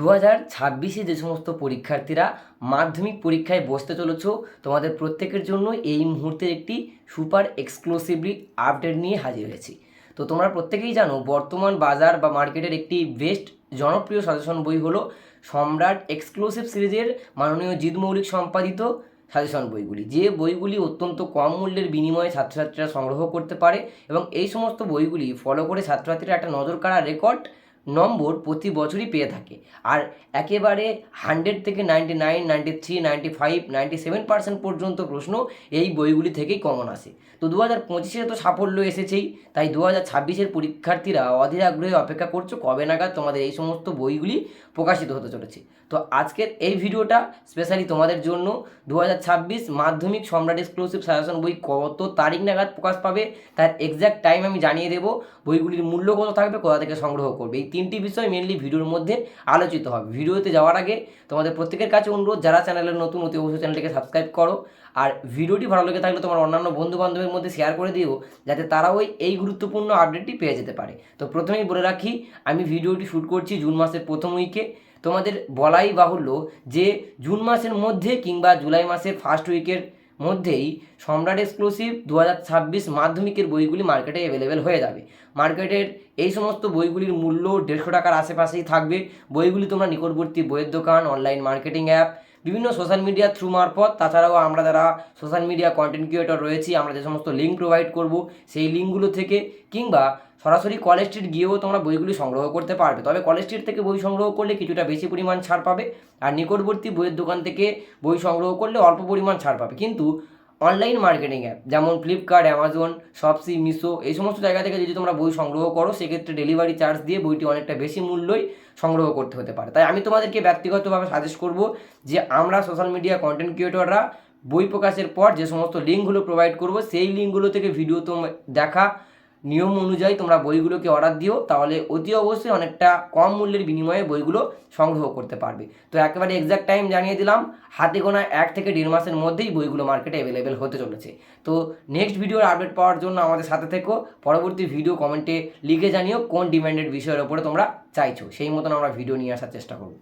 দু হাজার ছাব্বিশে যে সমস্ত পরীক্ষার্থীরা মাধ্যমিক পরীক্ষায় বসতে চলেছ, তোমাদের প্রত্যেকের জন্য এই মুহূর্তে একটি সুপার এক্সক্লুসিভলি আপডেট নিয়ে হাজির হয়েছি। তো তোমরা প্রত্যেকেই জানো, বর্তমান বাজার বা মার্কেটের একটি বেস্ট জনপ্রিয় সাজেশন বই হলো সম্রাট এক্সক্লুসিভ সিরিজের মাননীয় জিৎ মৌলিক সম্পাদিত সাজেশন বইগুলি। যে বইগুলি অত্যন্ত কম মূল্যের বিনিময়ে ছাত্রছাত্রীরা সংগ্রহ করতে পারে এবং এই সমস্ত বইগুলি ফলো করে ছাত্রছাত্রীরা একটা নজর কাড়া রেকর্ড নম্বর প্রতি বছরই পেয়ে থাকে। আর একেবারে হান্ড্রেড থেকে ninety nine, ninety three, ninety five, ninety seven percent পর্যন্ত প্রশ্ন এই বইগুলি থেকেই কমন আসে। তো দু হাজার পঁচিশে তো সাফল্য এসেছেই, তাই দু হাজার ছাব্বিশের পরীক্ষার্থীরা অধীর আগ্রহে অপেক্ষা করছ কবে নাগাদ তোমাদের এই সমস্ত বইগুলি প্রকাশিত হতে চলেছে। তো আজকের এই ভিডিওটা স্পেশালি তোমাদের জন্য। দু হাজার ছাব্বিশ মাধ্যমিক সম্রাট এক্সক্লুসিভ সাজেশন বই কত তারিখ নাগাদ প্রকাশ পাবে, তার এক্স্যাক্ট টাইম আমি জানিয়ে দেবো। বইগুলির মূল্য কত থাকবে, কোথা থেকে সংগ্রহ করবে, এই তিনটি বিষয় মেনলি ভিডিওর মধ্যে আলোচিত হবে। ভিডিওতে যাওয়ার আগে তোমাদের প্রত্যেকের কাছে অনুরোধ, যারা চ্যানেলের নতুন, অতি অবশ্যই চ্যানেলটিকে সাবস্ক্রাইব করো। আর ভিডিওটি ভালো লেগে থাকলে তোমার অন্যান্য বন্ধু বান্ধবের মধ্যে শেয়ার করে দিও, যাতে তারাও ওই এই গুরুত্বপূর্ণ আপডেটটি পেয়ে যেতে পারে। তো প্রথমেই বলে রাখি, আমি ভিডিওটি শ্যুট করছি জুন মাসের প্রথম উইকে তোমাদের বলাই বাহুল্য যে, জুন মাসের মধ্যে কিংবা জুলাই মাসের ফার্স্ট উইকের মধ্যেই সম্রাট এক্সক্লুসিভ দু হাজার ছাব্বিশ মাধ্যমিকের বইগুলি মার্কেটে অ্যাভেলেবেল হয়ে যাবে। মার্কেটের এই সমস্ত বইগুলির মূল্য দেড়শো টাকার আশেপাশেই থাকবে। বইগুলি তোমরা নিকটবর্তী বইয়ের দোকান অনলাইন মার্কেটিং অ্যাপ বিভিন্ন সোশ্যাল মিডিয়া থ্রু মারফত। তাছাড়াও আমরা যারা সোশ্যাল মিডিয়া কন্টেন্ট ক্রিয়েটর রয়েছি, আমরা যে সমস্ত লিঙ্ক প্রোভাইড করব, সেই লিঙ্কগুলো থেকে কিংবা সরাসরি কলেজ স্ট্রিট গিয়েও তোমরা বইগুলি সংগ্রহ করতে পারবে। তবে কলেজ স্ট্রিট থেকে বই সংগ্রহ করলে কিছুটা বেশি পরিমাণ ছাড় পাবে। আর নিকটবর্তী বইয়ের দোকান থেকে বই সংগ্রহ করলে অল্প পরিমাণ ছাড় পাবে। কিন্তু অনলাইন মার্কেটিং অ্যাপ যেমন ফ্লিপকার্ট অ্যামাজন শপসি মিশো এই সমস্ত জায়গা থেকে যদি তোমরা বই সংগ্রহ করো, সেক্ষেত্রে ডেলিভারি চার্জ দিয়ে বইটি অনেকটা বেশি মূল্যই সংগ্রহ করতে হতে পারে। তাই আমি তোমাদেরকে ব্যক্তিগতভাবে সাজেস্ট করব যে আমরা সোশ্যাল মিডিয়া কন্টেন্ট ক্রিয়েটররা বই প্রকাশের পর যে সমস্ত লিঙ্কগুলো প্রোভাইড করব, সেই লিঙ্কগুলো থেকে ভিডিও তো দেখা নিয়ম অনুযায়ী তোমরা বইগুলোকে অর্ডার দিও, তাহলে অতি অবশ্যই অনেকটা কম মূল্যের বিনিময়ে বইগুলো সংগ্রহ করতে পারবে। তো একেবারে এক্সাক্ট টাইম জানিয়ে দিলাম, হাতে গোনা এক থেকে দেড় মাসের মধ্যেই বইগুলো মার্কেটে অ্যাভেলেবেল হতে চলেছে। তো নেক্সট ভিডিওর আপডেট পাওয়ার জন্য আমাদের সাথে থেকো, পরবর্তী ভিডিও কমেন্টে লিখে জানিও কোন ডিমান্ডেড বিষয়ের ওপরে তোমরা চাইছো, সেই মতন আমরা ভিডিও নিয়ে আসার চেষ্টা করব।